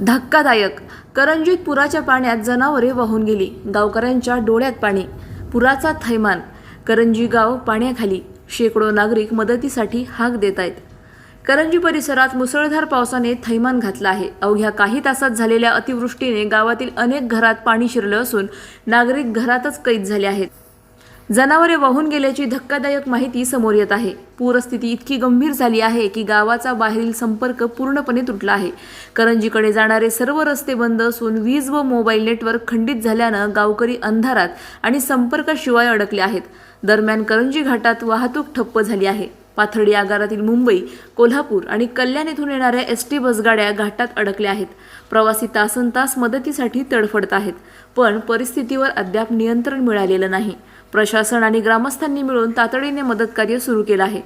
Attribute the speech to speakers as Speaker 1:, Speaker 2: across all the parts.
Speaker 1: धक्कादायक. करंजीत पुराच्या पाण्यात जनावरे वाहून गेली. गावकऱ्यांच्या डोळ्यात पाणी. पुराचा थैमान. करंजी गाव पाण्याखाली. शेकडो नागरिक मदतीसाठी हाक देत आहेत. करंजी परिसरात मुसळधार पावसाने थैमान घातलं आहे. अवघ्या काही तासात झालेल्या अतिवृष्टीने गावातील अनेक घरात पाणी शिरलं असून नागरिक घरातच कैद झाले आहेत. जनावरे वाहून गेल्याची धक्कादायक माहिती समोर येत आहे. पूरस्थिती इतकी गंभीर झाली आहे की गावाचा बाहेरील संपर्क पूर्णपणे तुटला आहे. करंजीकडे जाणारे सर्व रस्ते बंद असून वीज व मोबाईल नेटवर्क खंडित झाल्यानं गावकरी अंधारात आणि संपर्काशिवाय अडकले आहेत. दरम्यान करंजी घाटात वाहतूक ठप्प झाली आहे. पाथर्डी आगारातील मुंबई कोल्हापूर आणि कल्याण येथून येणाऱ्या एस टी बसगाड्या घाटात अडकल्या आहेत. प्रवासी तासन तास मदतीसाठी तडफडत आहेत पण परिस्थितीवर अद्याप नियंत्रण मिळालेलं नाही. प्रशासन आणि ग्रामस्थांनी मिळून तातडीने मदतकार्य सुरू केलं आहे.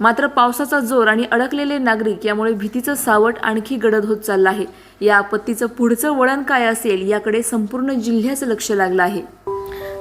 Speaker 1: मात्र पावसाचा जोर आणि अडकलेले नागरिक यामुळे भीतीचं सावट आणखी गडद होत चाललं आहे. या आपत्तीचं पुढचं वळण काय असेल याकडे संपूर्ण जिल्ह्याचं लक्ष लागलं आहे.